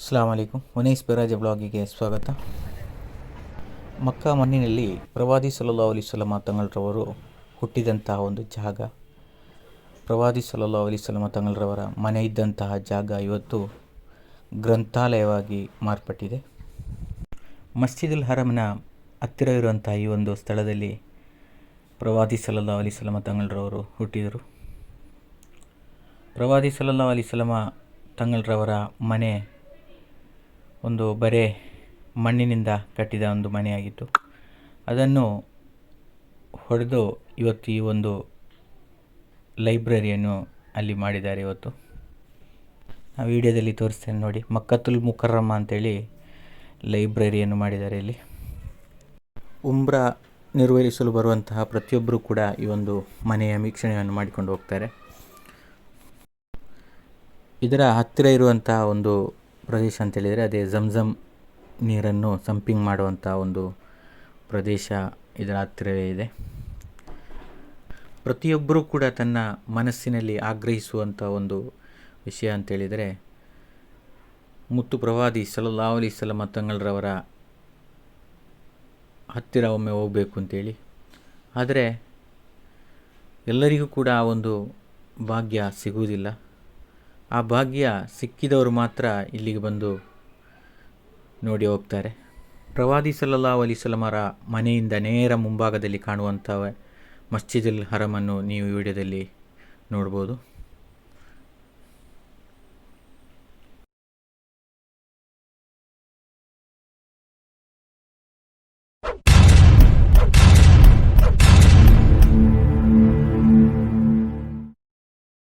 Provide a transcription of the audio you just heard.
ಅಸ್ಲಾಂ ಅಲೈಕುಮ್ ಮುನೈಸ್ ಬೆರಾಜ ಬ್ಲಾಗಿಗೆ ಸ್ವಾಗತ. ಮಕ್ಕಾ ಮಣ್ಣಿನಲ್ಲಿ ಪ್ರವಾದಿ ಸಲ್ಲಾ ಸಲಮ ತಂಗಳರವರು ಹುಟ್ಟಿದಂತಹ ಒಂದು ಜಾಗ. ಪ್ರವಾದಿ ಸಲ್ಲಾ ಸಲಮ ತಂಗಳರವರ ಮನೆ ಇದ್ದಂತಹ ಜಾಗ ಇವತ್ತು ಗ್ರಂಥಾಲಯವಾಗಿ ಮಾರ್ಪಟ್ಟಿದೆ. ಮಸ್ಜಿದುಲ್ ಹರಮ್ನ ಹತ್ತಿರ ಇರುವಂತಹ ಈ ಒಂದು ಸ್ಥಳದಲ್ಲಿ ಪ್ರವಾದಿ ಸಲ್ಲಾ ಸಲಮ ತಂಗಳರವರು ಹುಟ್ಟಿದರು. ಪ್ರವಾದಿ ಸಲ್ಲಾ ಸಲಮ ತಂಗಳರವರ ಮನೆ ಒಂದು ಬರೇ ಮಣ್ಣಿನಿಂದ ಕಟ್ಟಿದ ಒಂದು ಮನೆಯಾಗಿತ್ತು. ಅದನ್ನು ಹೊಡೆದು ಇವತ್ತು ಈ ಒಂದು ಲೈಬ್ರರಿಯನ್ನು ಅಲ್ಲಿ ಮಾಡಿದ್ದಾರೆ ಇವತ್ತು. ಆ ವಿಡಿಯೋದಲ್ಲಿ ತೋರಿಸ್ತೇನೆ ನೋಡಿ. ಮಕ್ಕತ್ತುಲ್ ಮುಕರ್ರಮ್ಮ ಅಂತೇಳಿ ಲೈಬ್ರರಿಯನ್ನು ಮಾಡಿದ್ದಾರೆ ಇಲ್ಲಿ. ಉಮ್ರಾ ನಿರ್ವಹಿಸಲು ಬರುವಂತಹ ಪ್ರತಿಯೊಬ್ಬರು ಕೂಡ ಈ ಒಂದು ಮನೆಯ ವೀಕ್ಷಣೆಯನ್ನು ಮಾಡಿಕೊಂಡು ಹೋಗ್ತಾರೆ. ಇದರ ಹತ್ತಿರ ಇರುವಂತಹ ಒಂದು ಪ್ರದೇಶ ಅಂತೇಳಿದರೆ ಅದೇ ಝಮ್ಝಮ್ ನೀರನ್ನು ಸಂಪಿಂಗ್ ಮಾಡುವಂಥ ಒಂದು ಪ್ರದೇಶ ಇದರ ಹತ್ತಿರವೇ ಇದೆ. ಪ್ರತಿಯೊಬ್ಬರೂ ಕೂಡ ತನ್ನ ಮನಸ್ಸಿನಲ್ಲಿ ಆಗ್ರಹಿಸುವಂಥ ಒಂದು ವಿಷಯ ಅಂತೇಳಿದರೆ, ಮುತ್ತು ಪ್ರವಾದಿ ಸಲಲ್ಲಾ ಅಲಿ ಸಲಮ ತಂಗಳರವರ ಹತ್ತಿರ ಒಮ್ಮೆ ಹೋಗಬೇಕು ಅಂತೇಳಿ. ಆದರೆ ಎಲ್ಲರಿಗೂ ಕೂಡ ಆ ಒಂದು ಭಾಗ್ಯ ಸಿಗುವುದಿಲ್ಲ. ಆ ಭಾಗ್ಯ ಸಿಕ್ಕಿದವರು ಮಾತ್ರ ಇಲ್ಲಿಗೆ ಬಂದು ನೋಡಿ ಹೋಗ್ತಾರೆ. ಪ್ರವಾದಿ ಸಲ್ಲಲ್ಲಾ ಅಲಿಸಲಮರ ಮನೆಯಿಂದ ನೇರ ಮುಂಭಾಗದಲ್ಲಿ ಕಾಣುವಂಥ ಮಸ್ಜಿದುಲ್ ಹರಮನ್ನು ನೀವು ವಿಡಿಯೋದಲ್ಲಿ ನೋಡ್ಬೋದು.